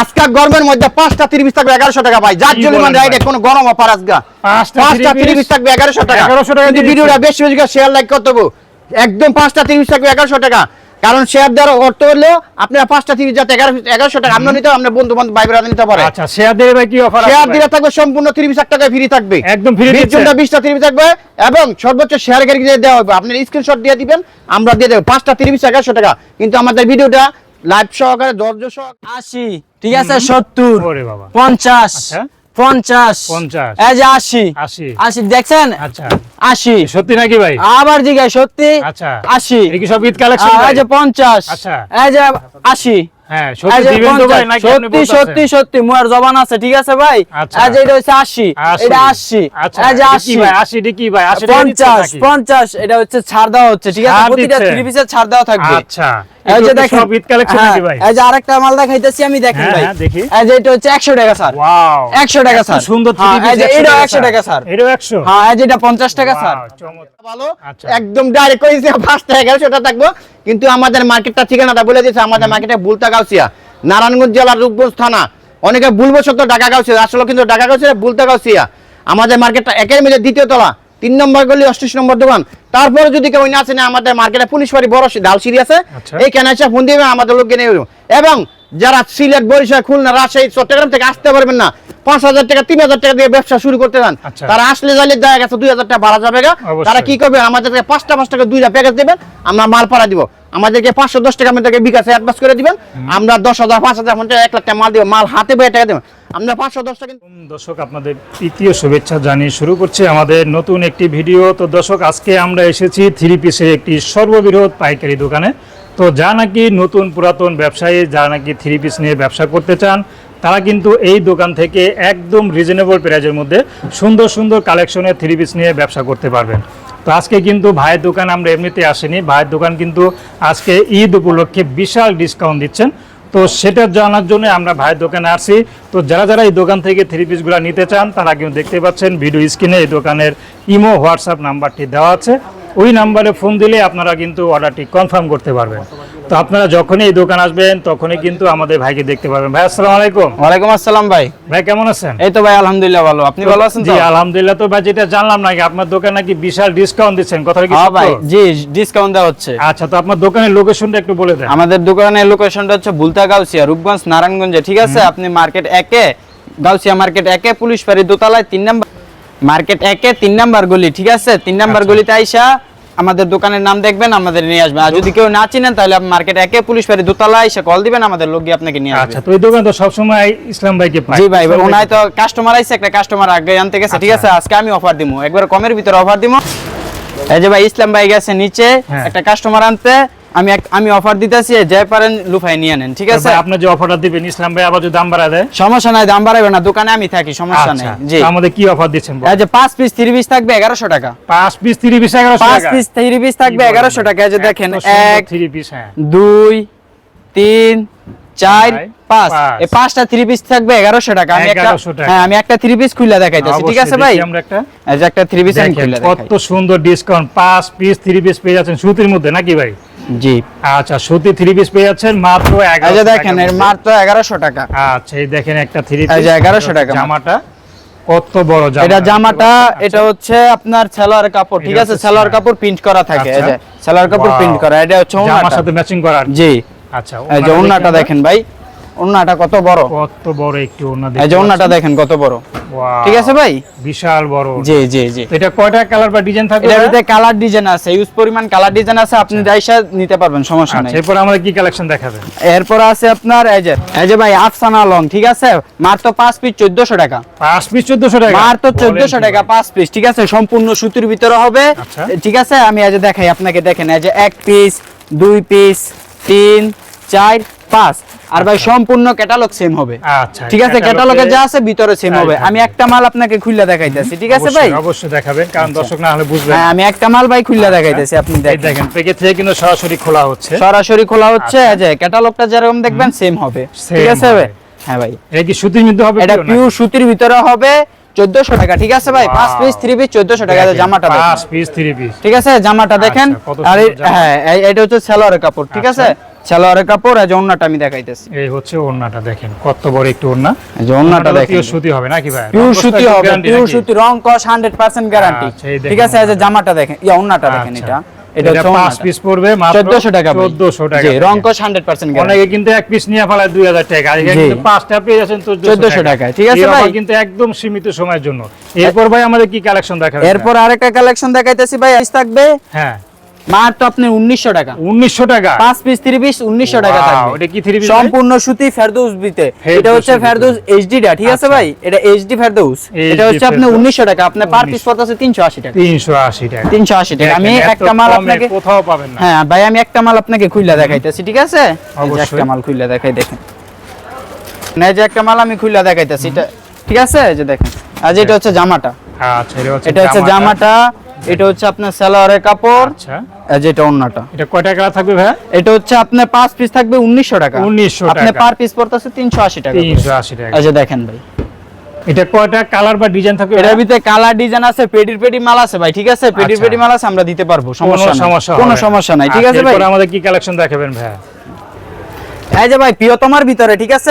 আজকে গরমের মধ্যে পাঁচটা তিরিশ থাকবে এগারোশো টাকা ভাই। যার জন্য রাইডে কোনো গরম অফার আজকে? পাঁচটা তিরিশ থাকবে এগারোশো টাকা। 1100 টাকা ভিডিওটা বেশি বেশি শেয়ার লাইক করতে হবে। একদম পাঁচটা তিরিশ থাকবে এগারোশো টাকা। কারণ শেয়ার দেওয়ার অর্থ হলো আপনারা পাঁচটা তিরিশ যাতে এগারো এগারোশো টাকা। আপনার নিতে আপনার বন্ধু বান্ধব ভাই নিতে পারে। আচ্ছা শেয়ার দিলে ভাই কি অফার শেয়ার দিলে থাকবে সম্পূর্ণ তিরিশ হাজার টাকা ফ্রি থাকবে। একদম free বিশ জনটা বিশটা তিরিশ থাকবে এবং সর্বোচ্চ শেয়ার গাড়ি দেওয়া হবে। আপনি স্ক্রিনশট দিয়ে দিবেন আমরা দিয়ে দেবো। পাঁচটা তিরিশ এগারোশো টাকা। কিন্তু আমাদের ভিডিওটা লাইভ সহকারে দর্জ সহকারে আশি ঠিক আছে সত্তর পঞ্চাশ আচ্ছা। পঞ্চাশ পঞ্চাশ। এই যে আশি। আশি। আশি দেখছেন? আচ্ছা। আশি। সত্যি নাকি ভাই? আবার সত্যি? আচ্ছা। আশি। এটা কি সব ঈদ কালেকশন এই যে পঞ্চাশ। আচ্ছা। এই যে আশি। হ্যাঁ সত্যি যে দিবেন তো ভাই 50 নাকি আপনি সত্যি সত্যি সত্যি মুয়ার জবান আছে ঠিক আছে ভাই? আচ্ছা। এটা হচ্ছে আশি। আশি। এটা ভাই? আশি কি পঞ্চাশ পঞ্চাশ এটা হচ্ছে ছাড় দেওয়া হচ্ছে ঠিক আছে? প্রতিটা থ্রি পিসের ছাড় দেওয়া থাকবে। আচ্ছা। এই যে দেখেন সব ঈদ কালেকশন হ্যাঁ, নাকি ভাই? এই যে আরেকটা মাল দেখাইতেছি আমি দেখেন হ্যাঁ, ভাই। হ্যাঁ, দেখি। এই যে এটা হচ্ছে একশো টাকা স্যার। ওয়াও। একশো টাকা স্যার। সুন্দর এই যে এটাও একশো টাকা স্যার। এটাও একশো? হ্যাঁ এই যে এটা পঞ্চাশ টাকা স্যার। চমৎকার। ভালো আচ্ছা। একদম ডাইরেক্ট টাকা থাকব। কিন্তু আমাদের মার্কেটটা ঠিকানাটা বলে দিয়েছে আমাদের মার্কেটে বুলতা গাউসিয়া নারায়ণগঞ্জ জেলার রূপগঞ্জ থানা। অনেকে ভুলবো সত্য ঢাকা গাউসিয়া আসলে কিন্তু ঢাকা গাউসিয়া বুলতা গাউসিয়া আমাদের মার্কেটটা একের মিলে দ্বিতীয় তলা। তিন নম্বর গলি অষ্টিশ নম্বর দোকান তারপরে যদি কেউ না আছে না আমাদের মার্কেটে পুলিশ বাড়ি বড় ডাল সিঁড়ি আছে আচ্ছা। এই কেন এসে ফোন দিয়ে আমাদের লোক কেনে এবং যারা সিলেট বরিশাল খুলনা রাজশাহী চট্টগ্রাম থেকে আসতে পারবেন না পাঁচ হাজার টাকা তিন হাজার টাকা দিয়ে ব্যবসা শুরু করতে চান আচ্ছা। তারা আসলে যাইলে দেখা গেছে দুই হাজার টাকা ভাড়া যাবে তারা কি করবে? আমাদেরকে পাঁচটা পাঁচ টাকা দুইটা প্যাকেজ দেবেন আমরা মাল পাড়া দিব। আমাদেরকে পাঁচশো দশ টাকা আমাদেরকে বিকাশে অ্যাডভান্স করে দিবেন। আমরা দশ হাজার পাঁচ হাজার পঞ্চাশ এক লাখ টাকা মাল দিব মাল হাতে বয়ে টাকা দেবেন। আমরা পাঁচশো দশ টাকা দর্শক আপনাদের তৃতীয় শুভেচ্ছা জানিয়ে শুরু করছি আমাদের নতুন একটি ভিডিও। তো দর্শক আজকে আমরা এসেছি থ্রি পিসের একটি সর্ববৃহৎ পাইকারি দোকানে। তো যা নাকি নতুন পুরাতন ব্যবসায়ী যা নাকি থ্রি পিস নিয়ে ব্যবসা করতে চান, তারা কিন্তু এই দোকান থেকে একদম রিজনেবল প্রাইজের মধ্যে সুন্দর সুন্দর কালেকশনের থ্রি পিস নিয়ে ব্যবসা করতে পারবেন। তো আজকে কিন্তু ভাইয়ের দোকান আমরা এমনিতে আসিনি। ভাইয়ের দোকান কিন্তু আজকে ঈদ উপলক্ষে বিশাল ডিসকাউন্ট দিচ্ছেন। তো সেটা জানার জন্য আমরা ভাইয়ের দোকানে আসছি তো যারা যারা এই দোকান থেকে থ্রি পিসগুলো নিতে চান, তারা কিন্তু দেখতে পাচ্ছেন ভিডিও স্ক্রিনে এই দোকানের ইমো হোয়াটসঅ্যাপ নাম্বারটি দেওয়া আছে। ওই নাম্বারে ফোন দিলে আপনারা কিন্তু অর্ডারটি কনফার্ম করতে পারবেন। তো আপনারা যখনই এই দোকান আসবেন তখনই কিন্তু আমাদের ভাইকে দেখতে পারবেন। ভাই আসসালামু আলাইকুম। ওয়ালাইকুম আসসালাম ভাই। ভাই কেমন আছেন? এই তো ভাই আলহামদুলিল্লাহ ভালো। আপনি ভালো আছেন জি আলহামদুলিল্লাহ তো ভাই যেটা জানলাম নাকি আপনার দোকানে নাকি বিশাল ডিসকাউন্ট দিচ্ছেন কথা কি হ্যাঁ ভাই জি ডিসকাউন্ট দেওয়া হচ্ছে। আচ্ছা তো আপনার দোকানের লোকেশনটা একটু বলে দেন। আমাদের দোকানের লোকেশনটা হচ্ছে বুলতা গাউসিয়া রূপগঞ্জ নারায়ণগঞ্জে ঠিক আছে? আপনি মার্কেট একে গাউসিয়া মার্কেট একে পুলিশ বাড়ি দোতলায় তিন নাম্বার মার্কেট একে তিন নাম্বার গলি ঠিক আছে? তিন নাম্বার আচ্ছা। গলিতে আইসা আমাদের দোকানের নাম দেখবেন আমাদের নিয়ে আসবেন। আর যদি কেউ না চিনেন তাহলে মার্কেট একে পুলিশ বাড়ি দোতলায় এসে কল দিবেন আমাদের লোক গিয়ে আপনাকে নিয়ে আচ্ছা আসবে। তো এই দোকান তো সবসময় ইসলাম ভাইকে পাই জি ভাই ভাইকে- তো কাস্টমার আইছে একটা কাস্টমার আগে আনতে গেছে ঠিক আছে? আচ্ছা। আজকে আমি অফার দিমু। একবার কমের ভিতরে অফার দিমু। এই যে ভাই ইসলাম ভাই গেছে নিচে হ্যাঁ। একটা কাস্টমার আনতে। আমি আমি অফার দিতেছি যে পারেন লুফাই নিয়ে নেন ঠিক আছে? আপনি যে অফারটা দিবেন ইসলাম ভাই আবার যদি দাম বাড়া দেয়? সমস্যা নাই দাম বাড়াবে না দোকানে আমি থাকি সমস্যা নেই আচ্ছা জি আমাদের কি অফার দিচ্ছেন? এই যে পাঁচ পিস থ্রি পিস থাকবে এগারোশো টাকা। পাঁচ পিস থ্রি পিস এগারোশো পাঁচ টাকা? পিস থ্রি পিস থাকবে কি বলেন এগারোশো ভাই? টাকা এই যে দেখেন এত সুন্দর এক থ্রি পিস হ্যাঁ। দুই তিন চার চার, পাঁচ। এই পাঁচটা থ্রি পিস থাকবে এগারোশো টাকা। আমি একটা 1100 টাকা। হ্যাঁ আমি একটা থ্রি পিস খুলে দেখাইতেছি ঠিক আছে ভাই? আমরা একটা। এই যে একটা থ্রি পিস আমি খুলে কত সুন্দর ডিসকাউন্ট পাঁচ পিস থ্রি পিস পেয়ে যাচ্ছেন সুতির মধ্যে নাকি ভাই? জি। আচ্ছা সুতি থ্রি পিস পেয়ে যাচ্ছেন মাত্র এগারো দেখেন এর মাত্র এগারোশো টাকা। আচ্ছা এই দেখেন একটা থ্রি পিস এগারোশো টাকা জামাটা কত বড় জামা। এটা জামাটা এটা হচ্ছে আপনার সেলোয়ার কাপড় ঠিক আছে? সেলোয়ার। কাপড় প্রিন্ট করা থাকে এই আচ্ছা। যে সেলোয়ার কাপড় প্রিন্ট করা এটা হচ্ছে সাথে ম্যাচিং জি। আচ্ছা এই যে দেখেন ভাই। ওন্নাটা কত বড়? কত বড় একটি ওন্না এই যে ওন্নাটা দেখেন কত বড়। ঠিক আছে ভাই? বিশাল বড় জি জি জি। এটা কয়টা কালার বা ডিজাইন থাকবে এটার ভাই? ভিতরে কালার ডিজাইন আছে ইউজ পরিমাণ কালার ডিজাইন আছে আপনি যাইসা নিতে পারবেন সমস্যা নাই। আচ্ছা এরপর আমাদের কি কালেকশন এরপর আছে আপনার এই যে এই যে ভাই আফসানা লং ঠিক আছে? মাত্র পাঁচ পিস চোদ্দশো টাকা। পাঁচ পিস চোদ্দশো টাকা? মাত্র বলেন চোদ্দশো কি টাকা ভাই? পাঁচ পিস ঠিক আছে? সম্পূর্ণ সুতির ভিতরে হবে। আচ্ছা। ঠিক আছে? আমি আজ দেখাই আপনাকে দেখেন এই যে এক পিস দুই পিস তিন চার পাঁচ আর ভাই সম্পূর্ণ ক্যাটালগ সেম হবে। আচ্ছা ঠিক আছে ক্যাটালগে যা আছে ভিতরে সেম হবে। আমি একটা মাল আপনাকে খুললে দেখাইতেছি ঠিক আছে ভাই? অবশ্যই, দেখাবেন কারণ দর্শক না হলে বুঝবেন। হ্যাঁ আমি একটা মাল ভাই খুললে দেখাইতেছি আপনি দেখেন। প্যাকেজ থেকে কিন্তু সরাসরি খোলা হচ্ছে। সরাসরি খোলা হচ্ছে আচ্ছা। যে ক্যাটালগটা যেরকম দেখবেন সেম হবে। ঠিক আছে ভাই? হ্যাঁ ভাই। এটা কি সুতির মধ্যে হবে এটা পিওর সুতির ভিতরে হবে চোদ্দশো টাকা ঠিক আছে ভাই? পাঁচ পিস থ্রি পিস চোদ্দশো টাকা। দেখেন, জামাটা দেখেন। পাঁচ পিস থ্রি পিস ঠিক আছে? জামাটা দেখেন। আচ্ছা, আর এই- হ্যাঁ এটা হচ্ছে সালোয়ারের কাপড় ঠিক আছে? আচ্ছা। সালোয়ারের কাপড় এই যে ওন্নাটা আমি দেখাইতেছি। এই হচ্ছে ওড়নাটা দেখেন কত বড় একটু এই যে ওন্নাটা দেখেন। পিওর সুতি হবে নাকি ভাই? পিওর সুতি হবে পিওর সুতি রং কস 100% গ্যারান্টি এই দেখেন ঠিক আছে? এই যে জামাটা দেখেন। ইয়া ওন্নাটা দেখেন আচ্ছা। এটা। এটা পিস পড়বে মাত্র 1400 টাকা 1400 টাকা জি থেকে। রং কস 100% অনেকে কিন্তু এক পিস নিয়ে ফেলায় দুই হাজার টাকা। আর কিন্তু পাঁচটা পেয়ে যাচ্ছেন 1400 চোদ্দশো টাকায়, ঠিক আছে ভাই? কিন্তু একদম সীমিত সময়ের জন্য। এরপর ভাই আমাদের কি কালেকশন দেখাবেন? এরপর আরেকটা কালেকশন দেখাইতেছি ভাই আইস থাকবে। হ্যাঁ। মাত্র আপনি 1900 টাকা। উনিশশো টাকা? পাঁচ পিস থ্রি পিস 1900 টাকা থাকবে। এটা কি three piece ভাই? সম্পূর্ণ সুতি ফেরদৌস বিতে এটা হচ্ছে ফেরদৌস ঠিক আছে আচ্ছা। ভাই? এটা এইচডি ফেরদৌস। এটা হচ্ছে আপনি 1900 টাকা আপনি পার পিস 1900 পড়তেছে 380 টাকা। তিনশো আশি টাকা। 380 টাকা। আমি একটা মাল আপনাকে কোথাও পাবেন না। হ্যাঁ ভাই আমি একটা মাল আপনাকে খুইলা দেখাইতেছি ঠিক আছে। একটা মাল খুইলা দেখাই দেখেন। না যে একটা মাল আমি খুইলা দেখাইতেছি এটা ঠিক আছে? এই যে দেখেন। আজ এটা হচ্ছে জামাটা। আচ্ছা এটা হচ্ছে জামাটা। এটা হচ্ছে আপনার সালোয়ারের কাপড়। আচ্ছা। ওন্নাটা এটা কয় টাকা থাকবে ভাই? এটা হচ্ছে আপনার পাঁচ পিস থাকবে উনিশশো টাকা। 1900 আপনি পার পিস পড়তেছে তিনশো আশি টাকা করে। তিনশো আশি টাকা। এই যে দেখেন ভাই। এটা কয়টা কালার বা ডিজাইন থাকবে এটার ভিতরে কালার ডিজাইন আছে পেডির পেডি মাল আছে ভাই ঠিক আছে? পেডির আচ্ছা। পেডি মাল আছে আমরা দিতে পারব সমস্যা কোনো সমস্যা নাই ঠিক আচ্ছা, আছে ভাই? আমাদের কি কালেকশন দেখাবেন ভাই? এই যে ভাই প্রিয়তমার ভিতরে ঠিক আছে?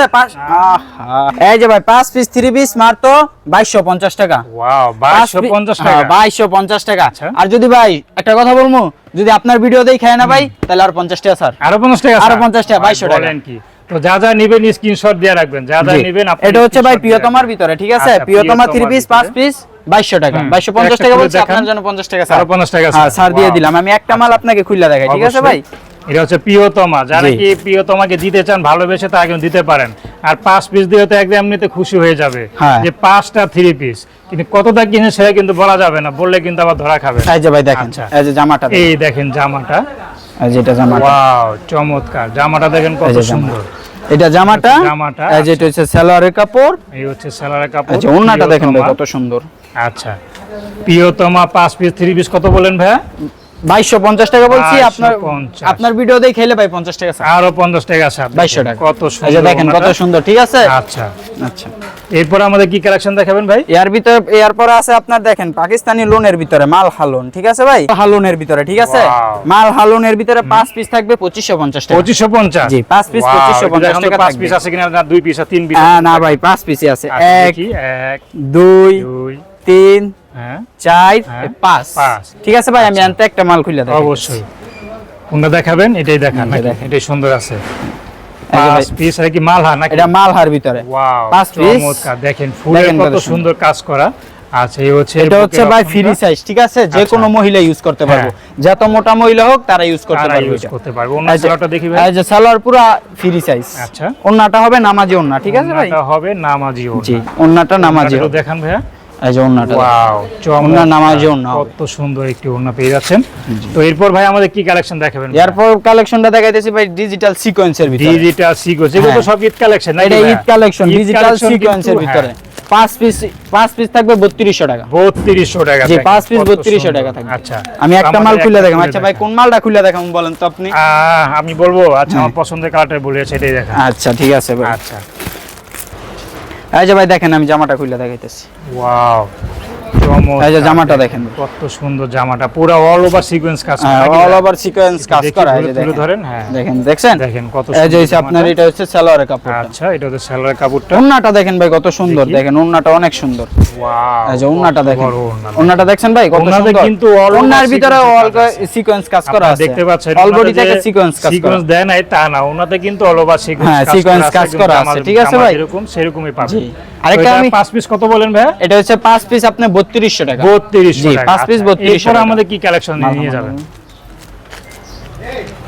এই যে ভাই পাঁচ পিস থ্রি পিস মাত্র বাইশশো পঞ্চাশ টাকা। ওয়াও পাঁচ 2250 পি- হ্যাঁ, বাইশশো পঞ্চাশ টাকা। আচ্ছা। আর যদি ভাই একটা কথা বলব যদি আপনার ভিডিও দেই খায় না ভাই তাহলে আর পঞ্চাশ টাকা স্যার। আরও 50 টাকা আরও? 50 টাকা, ভাই, 2200 টাকা। তো যা যা নেবেন স্ক্রিনশট দিয়ে রাখবেন। যা যা। নেবেন এটা হচ্ছে ভাই প্রিয়তমার ভিতরে ঠিক আছে? আচ্ছা, প্রিয়তমা থ্রি পিস পাঁচ পিস বাইশশো টাকা। বাইশশো পঞ্চাশ টাকা বলছি আপনার জন্য পঞ্চাশ টাকা স্যার। 50 টাকা। স্যার। দিয়ে দিলাম। আমি একটা মাল আপনাকে খুলে দেখাই ঠিক আছে ভাই? এটা হচ্ছে প্রিয়তমা। যারা কি প্রিয়তমাকে দিতে চান ভালোবেসে তারা কিন্তু দিতে পারেন। আর পাঁচ পিস দিয়ে তো একদম এমনিতে খুশি হয়ে যাবে হ্যাঁ। যে পাঁচটা থ্রি পিস কিন্তু কতটা কিনে সেটা কিন্তু বলা যাবে না বললে কিন্তু আবার ধরা খাবে। এই যে ভাই দেখেন আচ্ছা। এই যে জামাটা এই দেখেন জামাটা। এই যে এটা জামাটা। ওয়াও চমৎকার। জামাটা দেখেন কত সুন্দর। এটা জামাটা জামাটা, এই যে এটা হচ্ছে সালোয়ারের কাপড়। এই হচ্ছে সালোয়ারের কাপড় আচ্ছা ওন্নাটা দেখেন কত সুন্দর। আচ্ছা। প্রিয়তমা পাঁচ পিস থ্রি পিস কত বলেন ভাইয়া? 2250 টাকা বলছি আপনার আপনার ভিডিও দেখে খেলে ভাই 50 টাকা আরও 50 টাকা আছে 2200 টাকা। কত সুন্দর এই দেখেন কত সুন্দর ঠিক আছে? আচ্ছা। আচ্ছা। এরপর আমাদের কি কালেকশন দেখাবেন ভাই? এর ভিতরে এর পরে আছে আপনার দেখেন পাকিস্তানি লোনের ভিতরে মাল হালুন ঠিক আছে ভাই? হালুনের ভিতরে ঠিক আছে? মাল হালুনের ভিতরে 5 পিস থাকবে 2550 টাকা। 2550 জি 5 পিস 2550 টাকা 5 পিস আছে কিনা না 2 পিস আর 3 পিস না ভাই 5 পিসই আছে। 1 2 3 চার হ্যাঁ, পাঁচ। ঠিক আছে ভাই আমি আনতে একটা মাল খুলে দেবো অবশ্যই। কোনটা দেখাবেন? এটাই দেখান এটাই সুন্দর আছে। যে পাঁচ পিস আর কি মালহা নাকি? এটা মালহার ভিতরে। ওয়াও পাঁচ piece। দেখেন ফুলের কত কত সুন্দর। সুন্দর কাজ করা। আচ্ছা এই হচ্ছে এটা হচ্ছে ভাই ফ্রি সাইজ ঠিক আছে? যে কোনো মহিলা ইউজ করতে পারব। যত মোটা মহিলা হোক তারা ইউজ করতে তারা পারবে ইউজ করতে পারবে। অন্য সালোয়ারটা দেখি ভাই। এই যে সালোয়ার পুরো ফ্রি সাইজ আচ্ছা। ওন্নাটা হবে নামাজি ওন্না ঠিক আছে ভাই? ওন্নাটা হবে নামাজি ওন্না। জি ওন্নাটা নামাজি দেখান ভাইয়া। এই যে ওন্নাটা ওয়াও ওন্না নামাজি ওন্না কত সুন্দর একটি ওন্না পেয়ে যাচ্ছেন। তো এরপর ভাই আমাদের কি কালেকশন দেখাবেন? এরপর কালেকশনটা দেখাইতেছি ভাই ডিজিটাল সিকোয়েন্সের ভিতরে। ডিজিটাল সিকো যেগুলো হ্যাঁ। সব ঈদ কালেকশন এটা ঈদ কালেকশন ডিজিটাল সিকোয়েন্সের ভিতরে। পাঁচ পিস পাঁচ পিস থাকবে বত্রিশশো টাকা। বত্রিশশো টাকা জি পাঁচ পিস বত্রিশশো টাকা থাকবে। আচ্ছা। আমি একটা মাল খুলে দেখাম। আচ্ছা ভাই কোন মালটা খুলে দেখাম বলেন তো আপনি? আমি বলব আচ্ছা হ্যাঁ। আমার পছন্দের কালারটা বলে সেটাই দেখা আচ্ছা ঠিক আছে ভাই। আচ্ছা। এই যে ভাই দেখেন আমি জামাটা খুলে দেখাইতেছি। ওয়াও এই যে জামাটা দেখেন। কত সুন্দর জামাটা। পুরো অল ওভার সিকোয়েন্স কাজ করা, অল? ওভার সিকোয়েন্স কাজ করা এই তুলে- যে ধরেন হ্যাঁ। দেখেন দেখছেন? দেখেন কত এই যে আপনার এটা হচ্ছে সালোয়ারের কাপড় আচ্ছা এটা হচ্ছে সালোয়ার কাপড়টা। ওন্নাটা দেখেন ভাই কত সুন্দর দেখেন ওন্নাটা অনেক সুন্দর। ওয়াও এই যে ওন্নাটা দেখেন। ওন্নাটা দেখছেন ভাই কত সুন্দর? কিন্তু ওন্নার ভিতরে অল সিকোয়েন্স কাজ করা আছে। দেখতে পাচ্ছেন অল বডি থেকে সিকোয়েন্স কাজ করা। সিকোয়েন্স দেয় নাই তা না ওনাতে কিন্তু অল ওভার সিকোয়েন্স হ্যাঁ, কাজ করা আছে, ঠিক আছে ভাই? এরকম সেরকমই পাবেন। আরেকটা আমি পিস কত বলেন ভাই? এটা হচ্ছে পাঁচ পিস আপনি বত্রিশশো টাকা। 3200 টাকা। piece আচ্ছা, 3200 এরপর আমাদের কি কালেকশন নিয়ে যাবেন?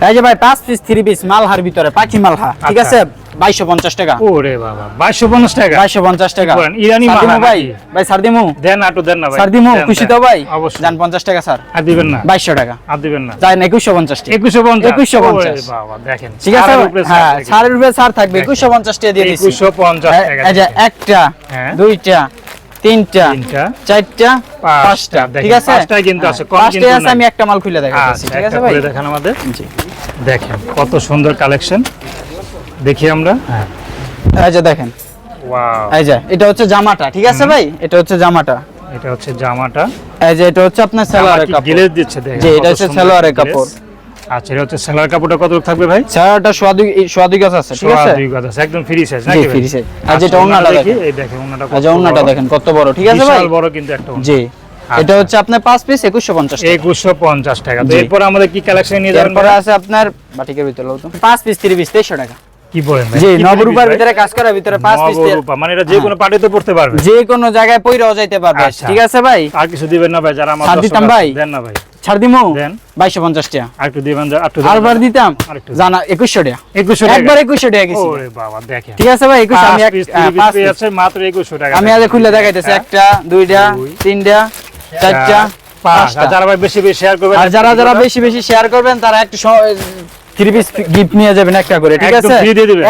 এই যে ভাই পিস পিস মালহার ভিতরে পাখি মালহা ঠিক আচ্ছা। আছে? বাইশশো পঞ্চাশ টাকা। ওরে বাবা 2250 টাকা? বাইশশো পঞ্চাশ টাকা। ইরানি মালহা ভাই ভাই সার দিমু দেন আটো দেন না ভাই। সার দিমু খুশি তো ভাই? অবশ্যই। যান টাকা স্যার। আর দিবেন না? বাইশশো টাকা। আর দিবেন না? যাই না টাকা। 2150 2150 ওরে বাবা দেখেন ঠিক আছে? হ্যাঁ সার উপরে সার থাকবে। একুশশো পঞ্চাশ টাকা দিয়ে দিচ্ছি 2150 টাকা এই যে একটা হ্যাঁ। দুইটা তিনটা চারটা পাঁচটা, পাঁচটা ঠিক আছে? পাঁচটাই কিন্তু আছে, কম কিন্তু আছে আমি একটা মাল খুলে দেখাচ্ছি আচ্ছা ঠিক আছে ভাই? দেখান আমাদের। জি। দেখেন কত সুন্দর কালেকশন। দেখি আমরা। হ্যাঁ। এই যে দেখেন। ওয়াও। এই যে এটা হচ্ছে জামাটা ঠিক আছে ভাই? এটা হচ্ছে জামাটা। এটা হচ্ছে জামাটা। এই যে এটা হচ্ছে আপনার সালোয়ারের কাপড়। গিলেজ দিচ্ছে দেখেন জি, এটা হচ্ছে সালোয়ারের কাপড়। আচ্ছা এটা হচ্ছে সালোয়ার কাপড়টা কত থাকবে ভাই? সালোয়ারটা সোয়া দুই সোয়া দুই আছে ঠিক আছে? দুই গজ আছে, একদম ফ্রি সাইজ নাকি ফ্রি সাইজ আর আচ্ছা, যেটা ওন্নাটা দেখেন। এই দেখেন ওন্নাটা যে ওন্নাটা দেখেন কত বড় ঠিক আছে ভাই? বিশাল বড় কিন্তু একটা ওন্না। জি। আচ্ছা। এটা হচ্ছে আপনার পাঁচ পিস একুশশো পঞ্চাশ টাকা। একুশশো পঞ্চাশ টাকা। তো এরপর আমাদের কি কালেকশন নিয়ে যাবেন এরপরে? আছে আপনার বাটিকের ভিতরে তো। পাঁচ পিস তিরিশ পিস তেইশশো টাকা। কি বলেন ভাই? জি নবরূপার ভিতরে কাজ করার ভিতরে পাঁচ পিস নবরূপা, মানে এটা যে কোনো পার্টিতে পড়তে পারবে। যে কোনো জায়গায় পইরাও যাইতে পারবে। আচ্ছা। ঠিক আছে ভাই? আর কিছু দিবেন না ভাই যারা দিতাম ভাই? দেন না ভাই। ছাড় দিমু? দেন। বাইশশো পঞ্চাশ টাকা। দিবেন আরবার দিতাম জানা একুশশো টাকা। একুশশো একবার একুশশো টাকা গেছি ওরে বাবা দেখেন। ঠিক আছে ভাই একুশ আমি মাত্র 2100 টাকা। আমি আজ খুলে দেখাইতেছি হ্যাঁ। একটা দুইটা তিনটা চারটা যারা ভাই বেশি বেশি শেয়ার করবেন আর যারা যারা বেশি বেশি শেয়ার করবেন তারা একটু থ্রি পিস গিফট নিয়ে যাবেন একটা করে ঠিক আছে?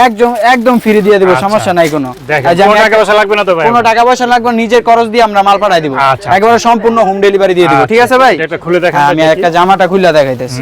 একদম একদম ফ্রি দিয়ে দেবো আচ্ছা। সমস্যা নাই কোনো। যে টাকা পয়সা লাগবে না তো ভাই। কোনো টাকা পয়সা লাগবে নিজের খরচ দিয়ে আমরা মাল পাঠাই দিব। আচ্ছা। একবারে সম্পূর্ণ হোম ডেলিভারি দিয়ে দিব ঠিক আছে ভাই? এটা খুলে দেখেন হ্যাঁ, আমি একটা জামাটা খুলে দেখাইতেছি।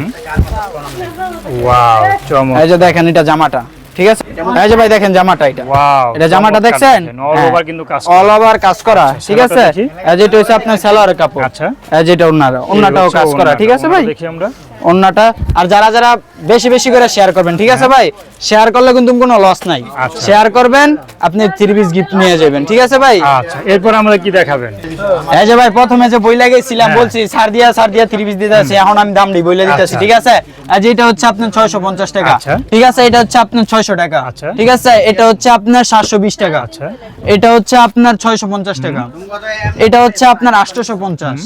ওয়াও চমৎকার। এই যে দেখেন এটা জামাটা ঠিক আছে? এই যে ভাই দেখেন জামাটা এটা। ওয়াও এটা জামাটা দেখছেন? অল ওভার কিন্তু কাজ অল ওভার কাজ করা ঠিক আছে? দেখি। এই যেটা হচ্ছে আপনার সালোয়ারের কাপড়। আচ্ছা। এই যেটা ওন্নাটা ওন্নাটাও কাজ করা ঠিক আছে ভাই? দেখি আমরা। অন্যটা। আর যারা যারা বেশি বেশি করে শেয়ার করবেন ঠিক আছে ভাই? শেয়ার করলে কিন্তু কোনো লস নাই। আচ্ছা। শেয়ার করবেন আপনি পিস গিফট নিয়ে যাবেন ঠিক আছে ভাই? আচ্ছা এরপর আমরা কি দেখাবেন? এই যে ভাই প্রথমে যে বই লাগিয়েছিলাম হ্যাঁ। বলছি সার দিয়া সার দিয়া দিতে আছে এখন আমি দাম দিই বইলে দিতেছি আচ্ছা। ঠিক আছে? আর যেটা হচ্ছে আপনার ছয়শো পঞ্চাশ টাকা। আচ্ছা। ঠিক আছে এটা হচ্ছে আপনার ছয়শো টাকা। আচ্ছা। ঠিক আছে এটা হচ্ছে আপনার সাতশো বিশ টাকা। আচ্ছা। এটা হচ্ছে আপনার ছয়শো পঞ্চাশ টাকা। এটা হচ্ছে আপনার আটশোশো পঞ্চাশ।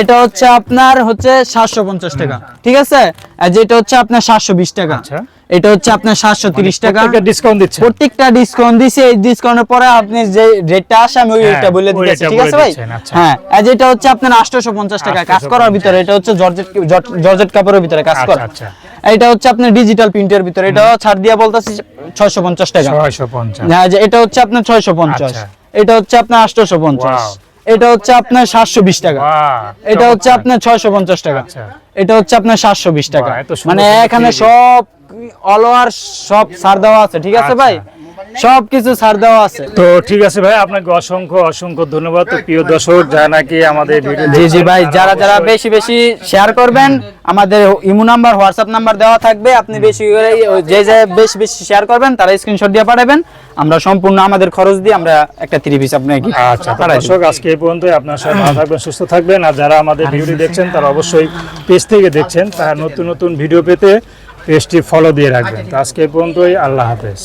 এটা হচ্ছে আপনার হচ্ছে সাতশো পঞ্চাশ টাকা ঠিক আছে? আর যেটা হচ্ছে আপনার সাতশো বিশ টাকা। আচ্ছা। এটা হচ্ছে আপনার সাতশো তিরিশ টাকা। ডিসকাউন্ট দিচ্ছে। প্রত্যেকটা ডিসকাউন্ট দিছে এই ডিসকাউন্টের পরে আপনি যে রেটটা আসে আমি ওই হ্যাঁ, রেটটা বলে ওই দিতেছি ঠিক আছে ভাই? আচ্ছা। হ্যাঁ আর যেটা হচ্ছে আপনার আটশোশো পঞ্চাশ টাকা কাজ করার ভিতরে এটা হচ্ছে জর্জেট জর্জেট কাপড়ের ভিতরে কাজ আচ্ছা, করা। আচ্ছা। এটা হচ্ছে আপনার ডিজিটাল প্রিন্টের ভিতরে। এটা ছাড় দিয়া বলতেছি ছয়শো পঞ্চাশ টাকা। ছয়শো পঞ্চাশ। হ্যাঁ যে এটা হচ্ছে আপনার ছয়শো পঞ্চাশ। আচ্ছা। এটা হচ্ছে আপনার আটশোশো পঞ্চাশ। Wow. এটা হচ্ছে আপনার সাতশো বিশ টাকা। এটা হচ্ছে আপনার ছয়শো পঞ্চাশ টাকা। আচ্ছা। এটা হচ্ছে আপনার সাতশো বিশ টাকা। মানে এখানে সব অলওয়ার সব সার দেওয়া আছে ঠিক আছে আচ্ছা। ভাই? সব কিছু ছাড় দেওয়া আছে। তো ঠিক আছে ভাই আপনাকে অসংখ্য অসংখ্য ধন্যবাদ। তো প্রিয় দর্শক যারা নাকি আমাদের জি জি ভাই যারা যারা বেশি বেশি শেয়ার করবেন আমাদের ইমো নাম্বার হোয়াটসঅ্যাপ নাম্বার দেওয়া থাকবে। আপনি বেশি করে যে যে বেশি বেশি শেয়ার করবেন তারা স্ক্রিনশট দিয়ে পাঠাবেন। আমরা সম্পূর্ণ আমাদের খরচ দিয়ে আমরা একটা থ্রি পিস আপনাকে আচ্ছা দর্শক আজকে এই পর্যন্ত আপনার সবাই ভালো থাকবেন সুস্থ থাকবেন। আর যারা আমাদের ভিডিওটি দেখছেন তারা অবশ্যই পেজ থেকে দেখছেন তারা নতুন নতুন ভিডিও পেতে পেজটি ফলো দিয়ে রাখবেন। তো আজকে এই পর্যন্তই আল্লাহ হাফেজ।